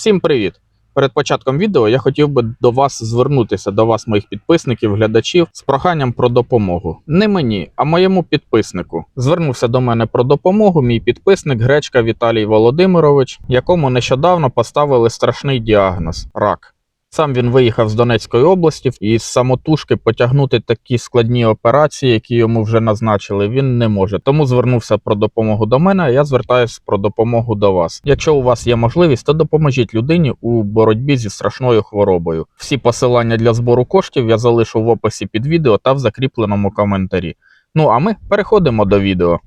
Всім привіт! Перед початком відео я хотів би до вас звернутися, до вас, моїх підписників, глядачів, з проханням про допомогу. Не мені, а моєму підписнику. Звернувся до мене про допомогу мій підписник Гречка Віталій Володимирович, якому нещодавно поставили страшний діагноз рак. Сам він виїхав з Донецької області і з самотужки потягнути такі складні операції, які йому вже назначили, він не може. Тому звернувся про допомогу до мене. Я звертаюся про допомогу до вас. Якщо у вас є можливість, то допоможіть людині у боротьбі зі страшною хворобою. Всі посилання для збору коштів я залишу в описі під відео та в закріпленому коментарі. Ну а ми переходимо до відео.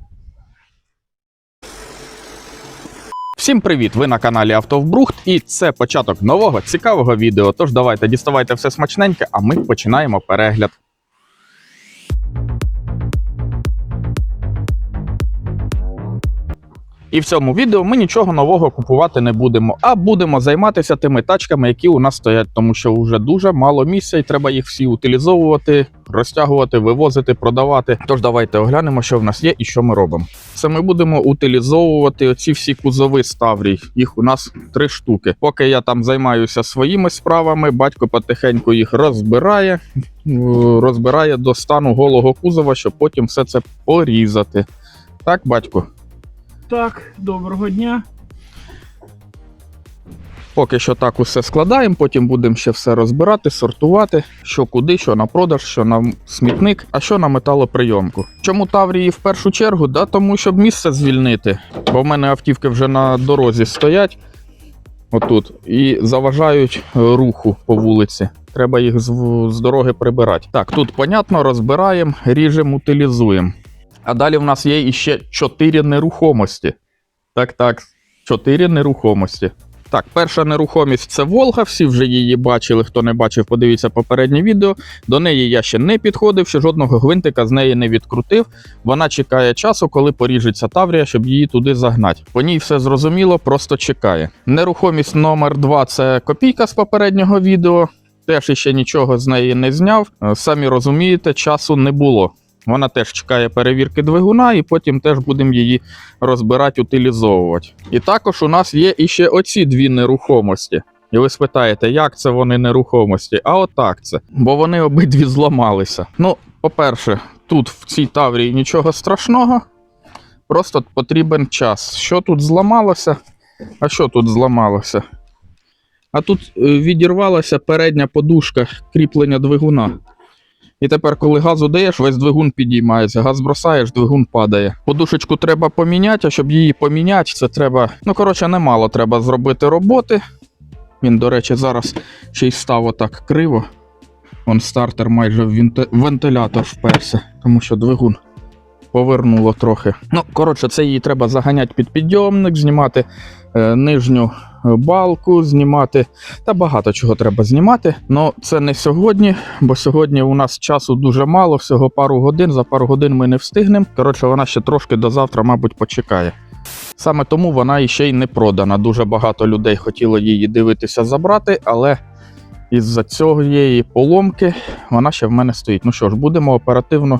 Всім привіт! Ви на каналі Автовбрухт, і це початок нового цікавого відео. Тож давайте діставайте все смачненьке, а ми починаємо перегляд. І в цьому відео ми нічого нового купувати не будемо, а будемо займатися тими тачками, які у нас стоять, тому що вже дуже мало місця, і треба їх всі утилізовувати, розтягувати, вивозити, продавати. Тож давайте оглянемо, що в нас є і що ми робимо. Це ми будемо утилізовувати оці всі кузови Ставрій. Їх у нас три штуки. Поки я там займаюся своїми справами, батько потихеньку їх розбирає, розбирає до стану голого кузова, щоб потім все це порізати. Так, батько? Так, доброго дня. Поки що так усе складаємо, потім будемо ще все розбирати, сортувати, що куди, що на продаж, що на смітник, а що на металоприйомку. Чому Таврії в першу чергу? Да, тому щоб місце звільнити. Бо в мене автівки вже на дорозі стоять отут і заважають е, руху по вулиці. Треба їх з, з дороги прибирати. Так, тут понятно, розбираємо, ріжемо, утилізуємо. А далі в нас є іще 4 нерухомості. Так, так, 4 нерухомості. Так, перша нерухомість це Волга. Всі вже її бачили. Хто не бачив, подивіться попереднє відео. До неї я ще не підходив, ще жодного гвинтика з неї не відкрутив. Вона чекає часу, коли поріжеться Таврія, щоб її туди загнати. По ній все зрозуміло, просто чекає. Нерухомість номер 2 це копійка з попереднього відео. Теж іще нічого з неї не зняв. Е, Самі розумієте, часу не було. Вона теж чекає перевірки двигуна, і потім теж будемо її розбирати, утилізовувати. І також у нас є іще оці дві нерухомості. І ви спитаєте, як це вони нерухомості? А отак це. Бо вони обидві зламалися. Ну, по-перше, тут в цій таврії нічого страшного. Просто потрібен час. Що тут зламалося? А що тут зламалося? А тут е, відірвалася передня подушка кріплення двигуна. І тепер, коли газу даєш, весь двигун підіймається. Газ бросаєш, двигун падає. Подушечку треба поміняти, а щоб її поміняти, це треба. Ну, коротше, немало треба зробити роботи. Він, до речі, зараз ще й став отак криво. Вон стартер майже в вентилятор вперся, тому що двигун повернуло трохи. Ну, коротше, це її треба заганяти під підйомник, знімати е, нижню балку, знімати. Та багато чого треба знімати. Ну це не сьогодні, бо сьогодні у нас часу дуже мало, всього пару годин. За пару годин ми не встигнемо. Коротше, вона ще трошки до завтра, мабуть, почекає. Саме тому вона іще й не продана. Дуже багато людей хотіло її дивитися забрати, але із-за цієї поломки вона ще в мене стоїть. Ну що ж, будемо оперативно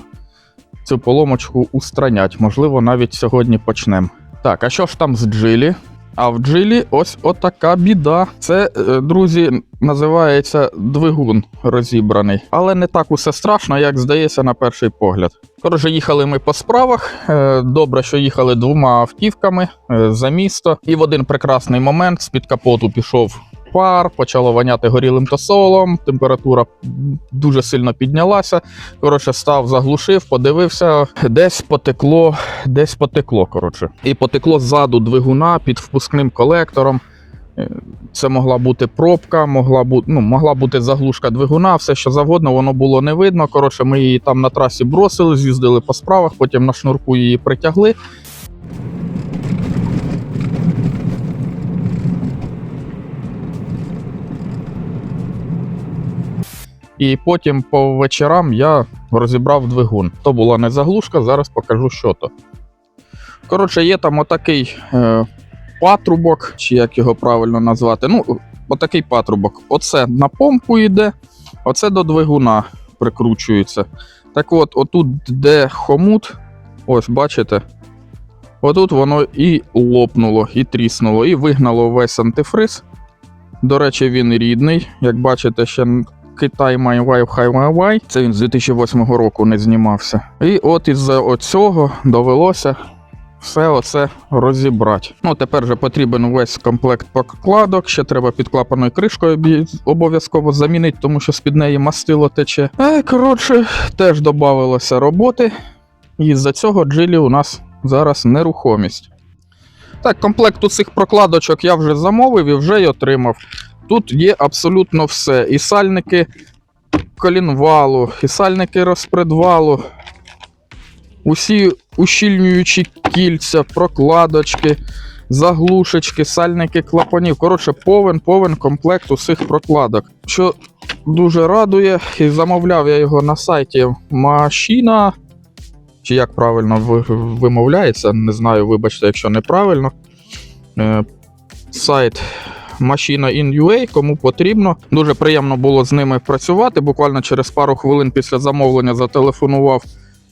цю поломочку устранять. Можливо, навіть сьогодні почнемо. Так, а що ж там з джилі? А в джилі ось отака біда. Це, е, друзі, називається двигун розібраний. Але не так усе страшно, як здається на перший погляд. Коротше, їхали ми по справах. Е, Добре, що їхали двома автівками е, за місто. І в один прекрасний момент з-під капоту пішов пар, почало воняти горілим тосолом, температура дуже сильно піднялася. Коротше, став, заглушив, подивився, десь потекло, десь потекло. Коротше. І потекло ззаду двигуна під впускним колектором. Е, Це могла бути пробка, могла бути, ну, могла бути заглушка двигуна, все що завгодно, воно було не видно. Коротше, ми її там на трасі бросили, з'їздили по справах, потім на шнурку її притягли. І потім по вечорам я розібрав двигун. То була не заглушка, зараз покажу, що то. Коротше, є там отакий е, патрубок, чи як його правильно назвати. Ну, отакий патрубок. Оце на помпу йде, оце до двигуна прикручується. Так от, отут, де хомут, ось бачите, отут воно і лопнуло, і тріснуло, і вигнало весь антифриз. До речі, він рідний. Як бачите, ще Китай має Wi-Fi Wi-Fi. Це він з 2008 року не знімався. І от із-за оцього довелося все оце розібрати. Ну, тепер вже потрібен весь комплект покладок. Ще треба під клапаною кришкою обов'язково замінити, тому що з-під неї мастило тече. Е, коротше, теж додавалося роботи. І з-за цього джилі у нас зараз нерухомість. Так, комплект у цих прокладочок я вже замовив і вже й отримав. Тут є абсолютно все. І сальники колінвалу, і сальники розпредвалу, усі ущільнюючі кільця, прокладочки, заглушечки, сальники клапанів. Коротше, повен, повен комплект усіх прокладок. Що дуже радує, і замовляв я його на сайті Машина. Чи як правильно вимовляється, не знаю, вибачте, якщо неправильно. Е, сайт Machina in UA, кому потрібно. Дуже приємно було з ними працювати. Буквально через пару хвилин після замовлення зателефонував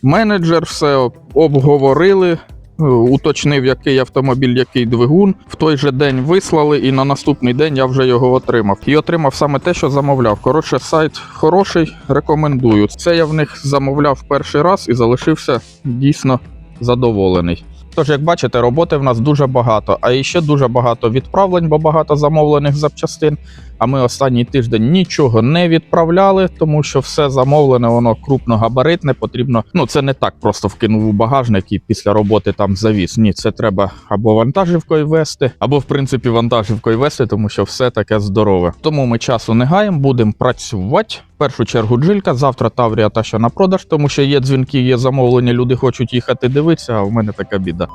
менеджер, все обговорили. е, Уточнив, який автомобіль, який двигун. В той же день вислали, і на наступний день я вже його отримав. І отримав саме те, що замовляв. Коротше, сайт хороший, рекомендую. Це я в них замовляв перший раз і залишився дійсно задоволений. Тож, як бачите, роботи в нас дуже багато, а іще дуже багато відправлень, бо багато замовлених запчастин. А ми останній тиждень нічого не відправляли, тому що все замовлене, воно крупногабаритне. Потрібно. Ну це не так просто вкинув у багажник і після роботи там завіз. Ні, це треба або вантажівкою вести, або в принципі вантажівкою вести, тому що все таке здорове. Тому ми часу не гаємо, будемо працювати. В першу чергу джилька, завтра Таврія та що на продаж, тому що є дзвінки, є замовлення, люди хочуть їхати дивитися, а в мене така біда.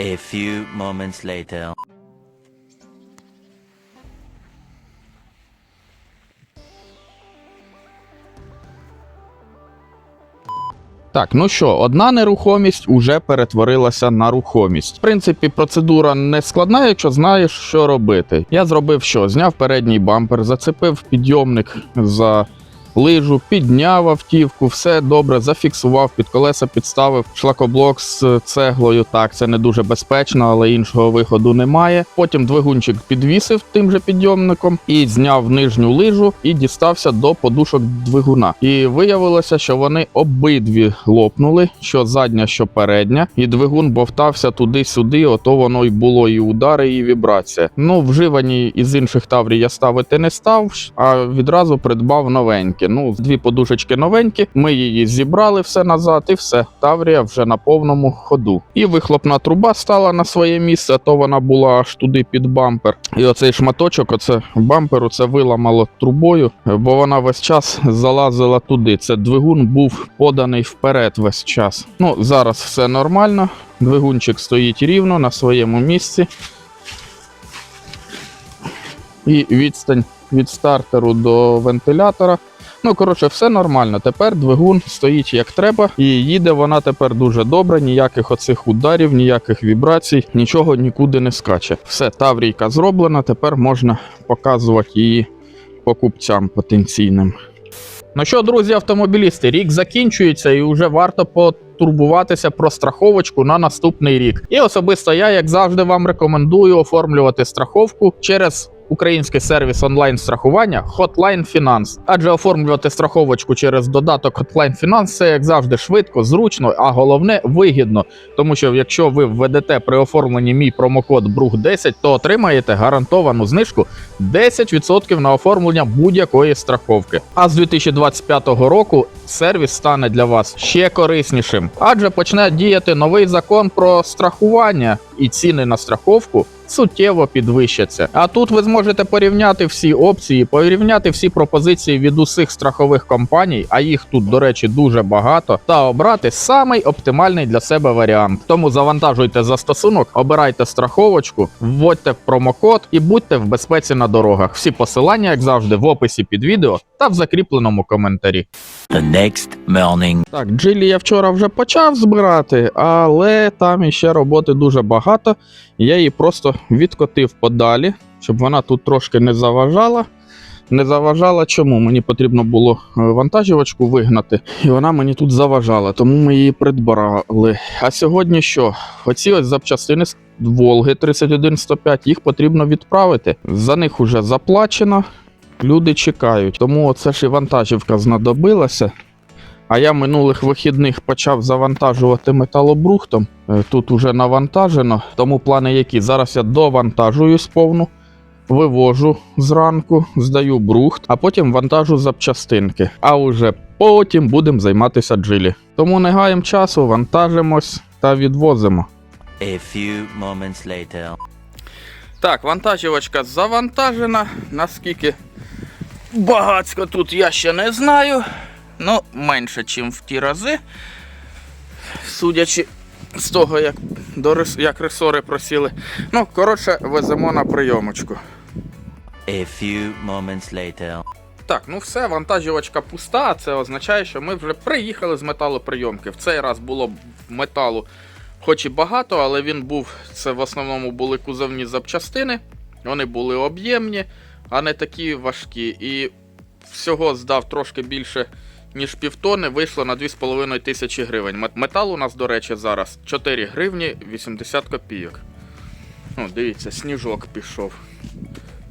A few moments later. Так, ну що, одна нерухомість уже перетворилася на рухомість. В принципі, процедура не складна, якщо знаєш, що робити. Я зробив що? Зняв передній бампер, зацепив підйомник за лижу, підняв автівку, все добре, зафіксував, під колеса підставив шлакоблок з цеглою. Так, це не дуже безпечно, але іншого виходу немає. Потім двигунчик підвісив тим же підйомником і зняв нижню лижу і дістався до подушок двигуна. І виявилося, що вони обидві лопнули, що задня, що передня, і двигун бовтався туди-сюди. Ото воно й було і удари, і вібрація. Ну, вживані із інших таврій я ставити не став, а відразу придбав новенькі. Ну, дві подушечки новенькі. Ми її зібрали все назад, і все. Таврія вже на повному ходу. І вихлопна труба стала на своє місце, то вона була аж туди під бампер. І оцей шматочок, оце бамперу, це виламало трубою, бо вона весь час залазила туди. Це двигун був поданий вперед весь час. Ну, зараз все нормально. Двигунчик стоїть рівно на своєму місці. І відстань від стартеру до вентилятора. Ну, коротше, все нормально. Тепер двигун стоїть як треба, і їде вона тепер дуже добре. Ніяких оцих ударів, ніяких вібрацій, нічого нікуди не скаче. Все, таврійка зроблена, тепер можна показувати її покупцям потенційним. Ну що, друзі, автомобілісти, рік закінчується і вже варто потурбуватися про страховочку на наступний рік. І особисто я, як завжди, вам рекомендую оформлювати страховку через український сервіс онлайн страхування Hotline Finance. Адже оформлювати страховочку через додаток Hotline Finance це як завжди швидко, зручно, а головне вигідно. Тому що якщо ви введете при оформленні мій промокод BRUH10, то отримаєте гарантовану знижку 10% на оформлення будь-якої страховки. А з 2025 року сервіс стане для вас ще кориснішим, адже почне діяти новий закон про страхування, і ціни на страховку суттєво підвищаться. А тут ви зможете порівняти всі опції, порівняти всі пропозиції від усіх страхових компаній, а їх тут, до речі, дуже багато, та обрати самий оптимальний для себе варіант. Тому завантажуйте застосунок, обирайте страховочку, вводьте промокод і будьте в безпеці на дорогах. Всі посилання, як завжди, в описі під відео та в закріпленому коментарі. The next morning. Так, джилі я вчора вже почав збирати, але там іще роботи дуже багато. Я її просто відкотив подалі, щоб вона тут трошки не заважала. Не заважала чому? Мені потрібно було е, вантажівочку вигнати, і вона мені тут заважала, тому ми її придбали. А сьогодні що? Оці ось запчастини з Волги 31105, їх потрібно відправити. За них уже заплачено, люди чекають. Тому оце ж і вантажівка знадобилася. А я минулих вихідних почав завантажувати металобрухтом. Е, Тут уже навантажено, тому плани які. Зараз я довантажую сповну, вивожу зранку, здаю брухт, а потім вантажу запчастинки. А уже потім будемо займатися джилі. Тому не гаємо часу, вантажимось та відвозимо. A few moments later. Так, вантажівочка завантажена. Наскільки багацько тут я ще не знаю. Ну, менше, ніж в ті рази. Судячи з того, як, до як ресори просіли. Ну, коротше, веземо на прийомочку. A few moments later. Так, ну все, вантажівочка пуста, це означає, що ми вже приїхали з металоприйомки. В цей раз було металу, хоч і багато, але він був. Це в основному були кузовні запчастини. Вони були об'ємні, а не такі важкі. І всього здав трошки більше, ніж півтони, вийшло на 2,5 тисячі гривень. Метал у нас, до речі, зараз 4 гривні 80 копійок. Ну, дивіться, сніжок пішов.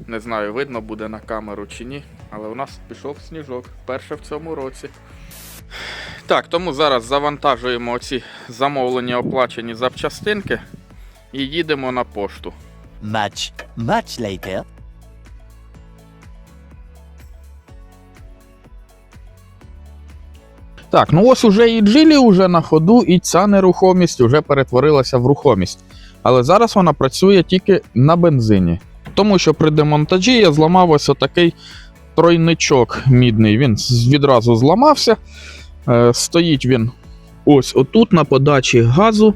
Не знаю, видно буде на камеру чи ні, але у нас пішов сніжок. Перше в цьому році. Так, тому зараз завантажуємо оці замовлені оплачені запчастинки і їдемо на пошту. Much, much later. Так, ну ось уже і джилі уже на ходу, і ця нерухомість вже перетворилася в рухомість. Але зараз вона працює тільки на бензині. Тому що при демонтажі я зламав ось отакий тройничок мідний. Він відразу зламався. Е, стоїть він ось отут на подачі газу.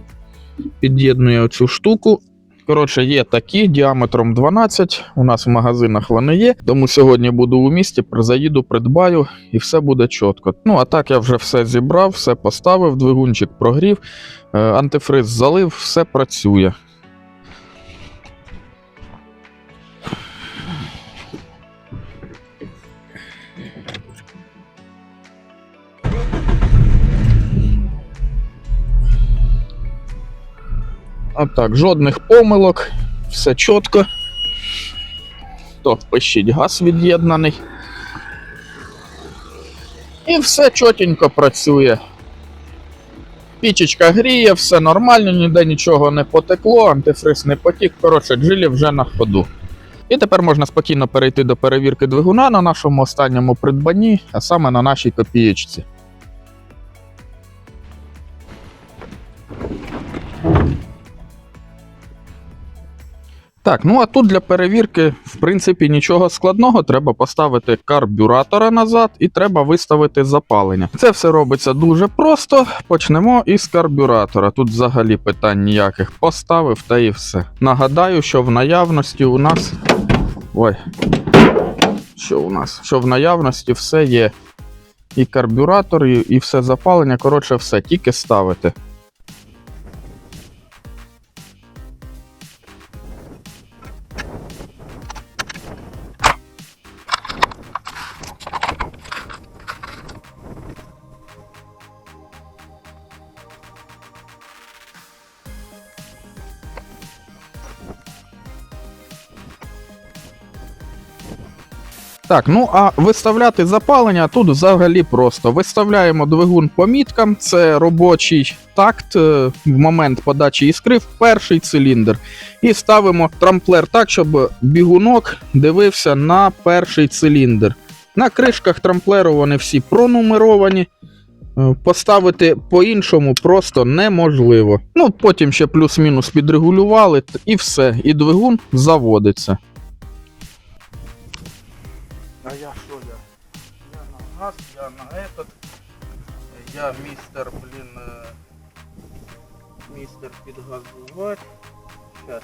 Під'єднує оцю штуку. Коротше, є такі діаметром 12. У нас в магазинах вони є. Тому сьогодні буду у місті, заїду, придбаю і все буде чітко. Ну а так я вже все зібрав, все поставив, двигунчик прогрів, е, антифриз залив, все працює. А так, жодних помилок, все чітко. То пишіть газ від'єднаний. І все чотенько працює. Пічечка гріє, все нормально, ніде нічого не потекло, антифриз не потік. Коротше, джилі вже на ходу. І тепер можна спокійно перейти до перевірки двигуна на нашому останньому придбанні, а саме на нашій копієчці. Так, ну а тут для перевірки, в принципі, нічого складного. Треба поставити карбюратора назад і треба виставити запалення. Це все робиться дуже просто. Почнемо із карбюратора. Тут взагалі питань ніяких. Поставив та і все. Нагадаю, що в наявності у нас. Ой. Що у нас? Що в наявності все є. І карбюратор, і, все запалення. Коротше, все, тільки ставити. Так, ну а виставляти запалення тут взагалі просто. Виставляємо двигун по міткам, це робочий такт е, в момент подачі іскри в перший циліндр. І ставимо трамплер так, щоб бігунок дивився на перший циліндр. На кришках трамплеру вони всі пронумеровані. Е, Поставити по-іншому просто неможливо. Ну, потім ще плюс-мінус підрегулювали, і все, і двигун заводиться. А я що я? Я на газ, я на этот. Я містер, блін. е, Містер підгазувати. Сейчас.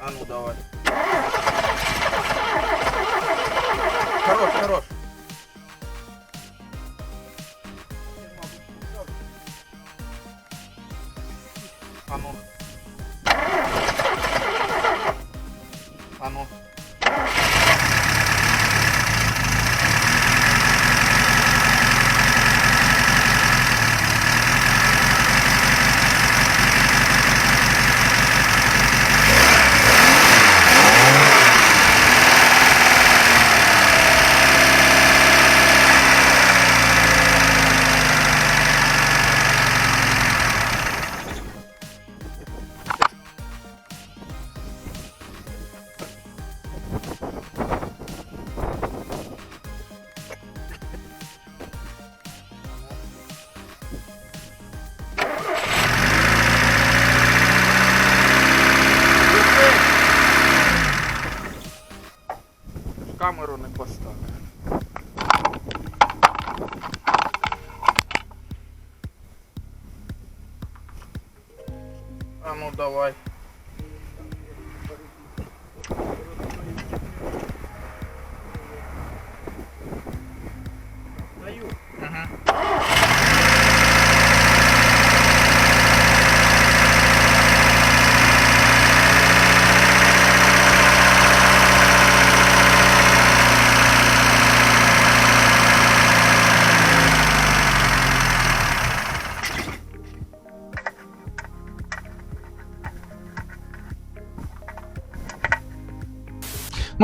А ну давай. Хорош, хорош. А ну. А ну. Камеру не поставив. А ну давай.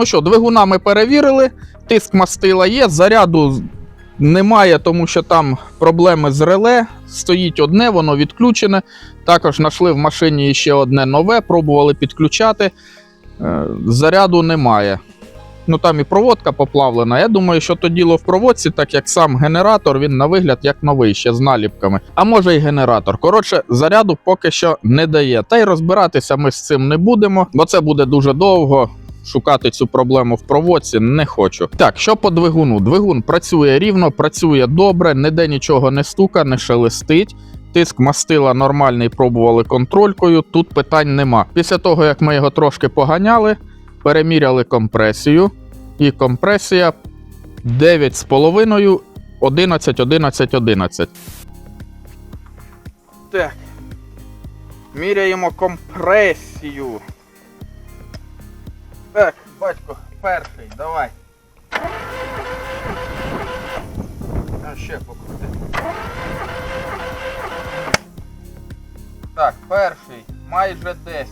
Ну що, двигуна ми перевірили, тиск мастила є, заряду немає, тому що там проблеми з реле. Стоїть одне, воно відключене. Також знайшли в машині ще одне нове, пробували підключати. Е, Заряду немає. Ну там і проводка поплавлена. Я думаю, що то діло в проводці, так як сам генератор, він на вигляд як новий, ще з наліпками. А може й генератор. Коротше, заряду поки що не дає. Та й розбиратися ми з цим не будемо, бо це буде дуже довго. Шукати цю проблему в проводці не хочу. Так, що по двигуну? Двигун працює рівно, працює добре, ніде нічого не стука, не шелестить. Тиск мастила нормальний, пробували контролькою, тут питань нема. Після того, як ми його трошки поганяли, переміряли компресію. І компресія 9,5, 11, 11, 11. Так. Міряємо компресію. Батько, перший, давай. А ще покрути. Так, перший, майже 10.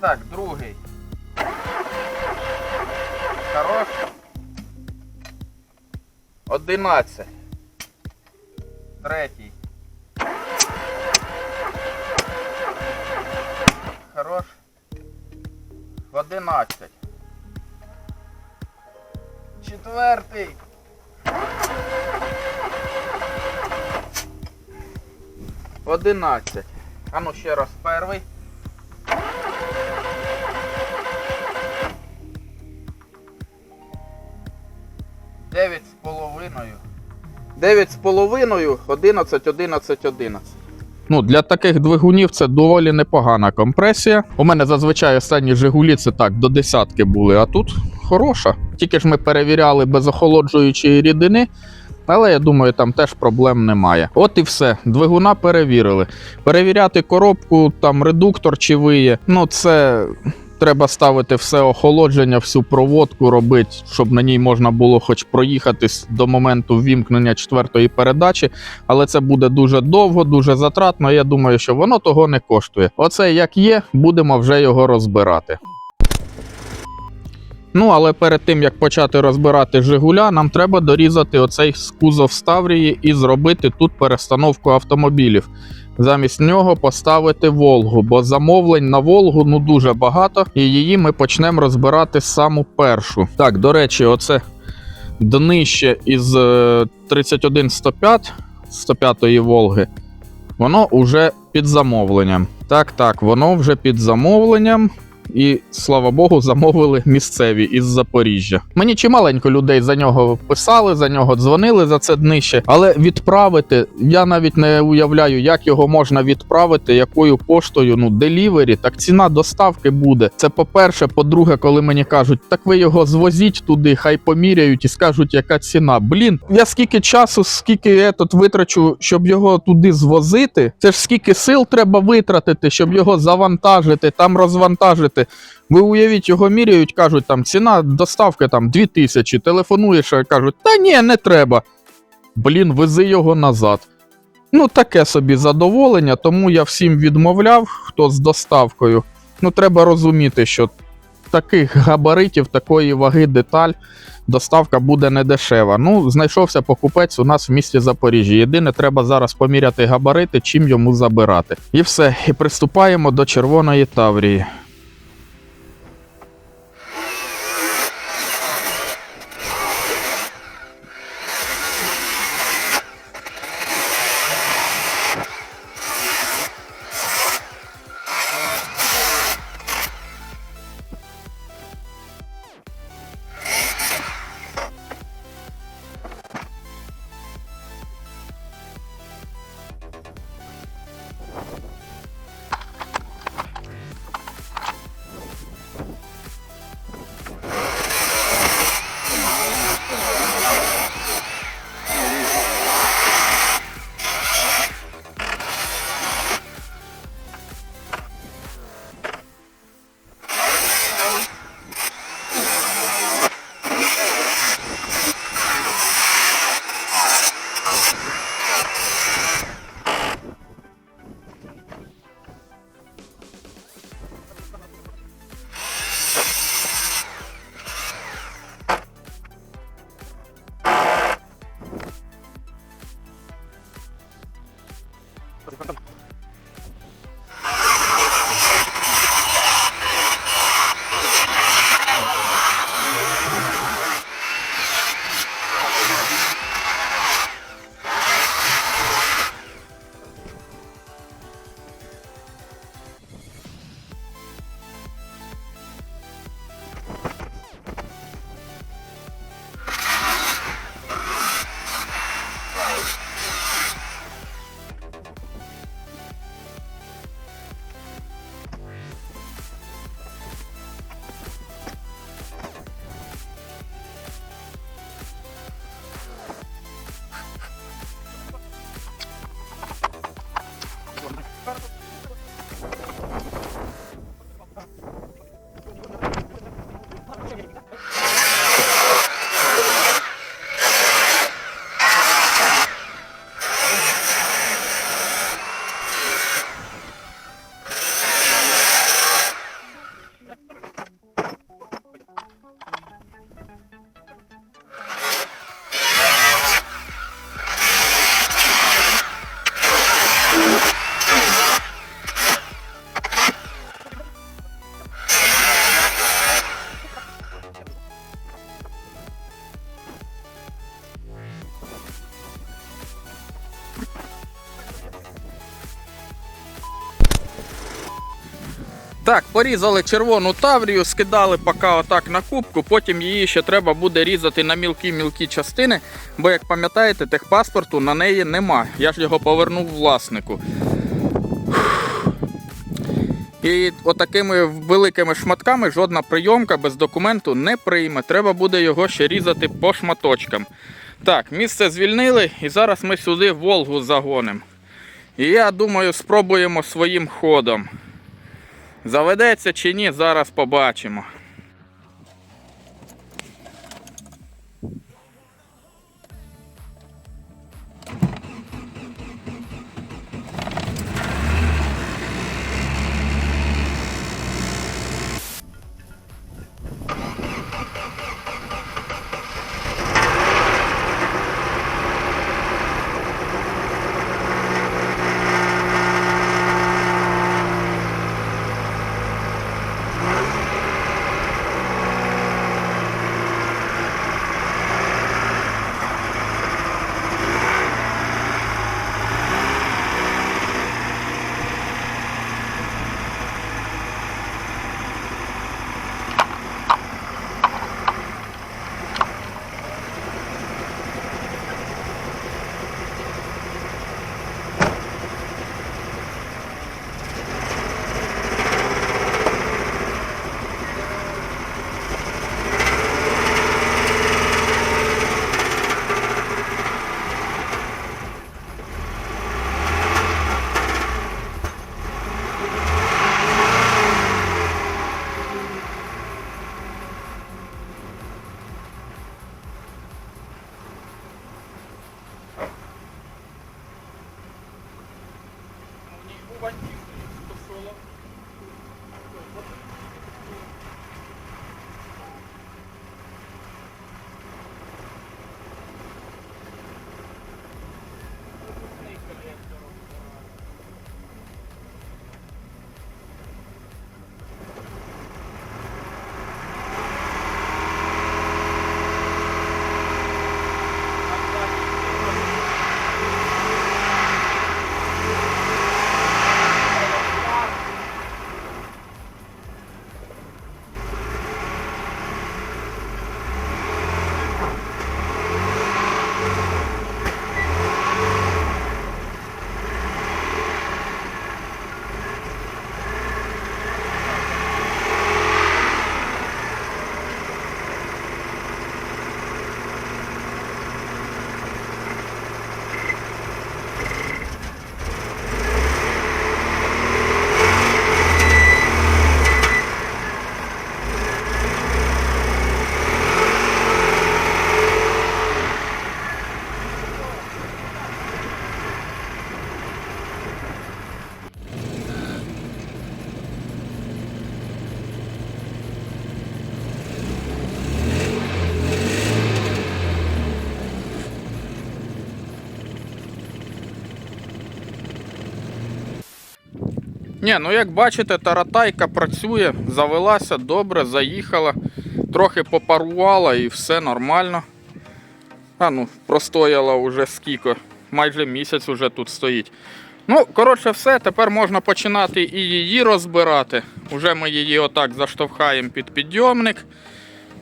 Так, другий. Хорош. 11. Третій. 11. Ану ще раз перший. Дев'ять з половиною. Дев'ять з половиною, 11, 11, 11. Ну, Для таких двигунів це доволі непогана компресія. У мене зазвичай останні Жигулі це так, до десятки були, а тут хороша. Тільки ж ми перевіряли без охолоджуючої рідини але я думаю, там теж проблем немає. От і все. Двигуна перевірили. Перевіряти коробку, там редуктор чи виє. Ну, це Треба ставити все охолодження, всю проводку робити, щоб на ній можна було хоч проїхатись до моменту ввімкнення четвертої передачі. Але це буде дуже довго, дуже затратно. Я думаю, що воно того не коштує. Оце як є, будемо вже його розбирати. Ну, але перед тим як почати розбирати Жигуля, нам треба дорізати оцей кузов Ставрії і зробити тут перестановку автомобілів. Замість нього поставити Волгу, бо замовлень на Волгу ну дуже багато, і її ми почнемо розбирати саму першу. Так, до речі, оце днище із е, 31105 105-ї Волги. Воно вже під замовленням. Так, так, воно вже під замовленням. І слава Богу, замовили місцеві із Запоріжжя. Мені чималенько людей за нього писали, за нього дзвонили за це днище, але відправити я навіть не уявляю, як його можна відправити, якою поштою. Ну, делівері, так ціна доставки буде. Це по-перше. По-друге, коли мені кажуть, так ви його звозіть туди, хай поміряють і скажуть, яка ціна. Блін, я скільки часу, скільки етот витрачу, щоб його туди звозити. Це ж скільки сил треба витратити, щоб його завантажити, там розвантажити. Ви уявіть, його міряють, кажуть, там ціна доставки там 2000, телефонуєш, кажуть, та ні, не треба. Блін, вези його назад. Ну, таке собі задоволення, тому я всім відмовляв, хто з доставкою. Ну, треба розуміти, що таких габаритів, такої ваги деталь, доставка буде не дешева. Ну, знайшовся покупець у нас в місті Запоріжжя. Єдине, треба зараз поміряти габарити, чим йому забирати. І все, і приступаємо до Червоної Таврії. Так, порізали червону таврію, скидали поки отак на кубку, потім її ще треба буде різати на мілкі-мілкі частини, бо, як пам'ятаєте, техпаспорту на неї нема. Я ж його повернув власнику. І отакими великими шматками жодна прийомка без документу не прийме. Треба буде його ще різати по шматочкам. Так, місце звільнили, і зараз ми сюди Волгу загонимо. І я думаю, спробуємо своїм ходом. Заведеться чи ні, зараз побачимо. Ні, ну як бачите, таратайка працює, завелася добре, заїхала, трохи попарувала і все нормально. А ну, простояла уже скільки, майже місяць уже тут стоїть. Ну, коротше, все, тепер можна починати і її розбирати. Уже ми її отак заштовхаємо під підйомник,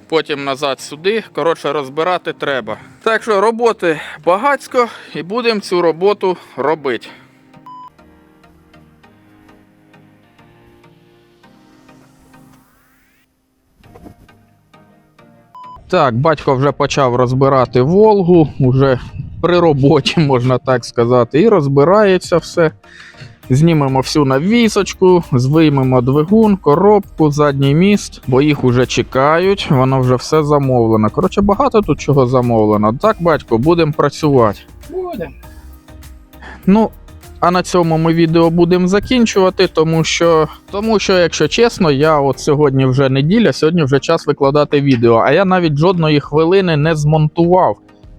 потім назад сюди. Коротше, розбирати треба. Так що роботи багацько і будемо цю роботу робити. Так, батько вже почав розбирати Волгу, уже при роботі, можна так сказати, і розбирається все. Знімемо всю навісочку, звиймемо двигун, коробку, задній міст, бо їх уже чекають, воно вже все замовлено. Коротше, багато тут чого замовлено. Так, батько, будемо працювати. Будем. Ну, а на цьому ми відео будемо закінчувати, тому що, тому що, якщо чесно, я от сьогодні вже неділя, сьогодні вже час викладати відео, а я навіть жодної хвилини не змонтував.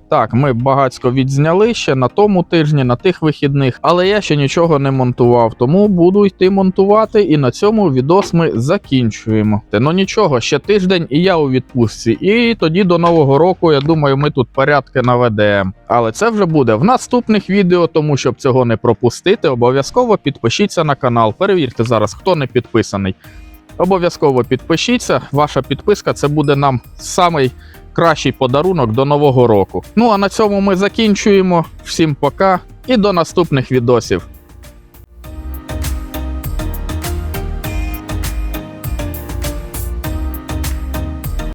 Так, ми багацько відзняли ще на тому тижні, на тих вихідних, але я ще нічого не монтував, тому буду йти монтувати, і на цьому відос ми закінчуємо. Та ну нічого, ще тиждень і я у відпустці. І тоді до нового року, я думаю, ми тут порядки наведемо. Але це вже буде в наступних відео, тому щоб цього не пропустити, обов'язково підпишіться на канал. Перевірте зараз, хто не підписаний. Обов'язково підпишіться. Ваша підписка це буде нам самий кращий подарунок до нового року. Ну а на цьому ми закінчуємо. Всім пока і до наступних відосів.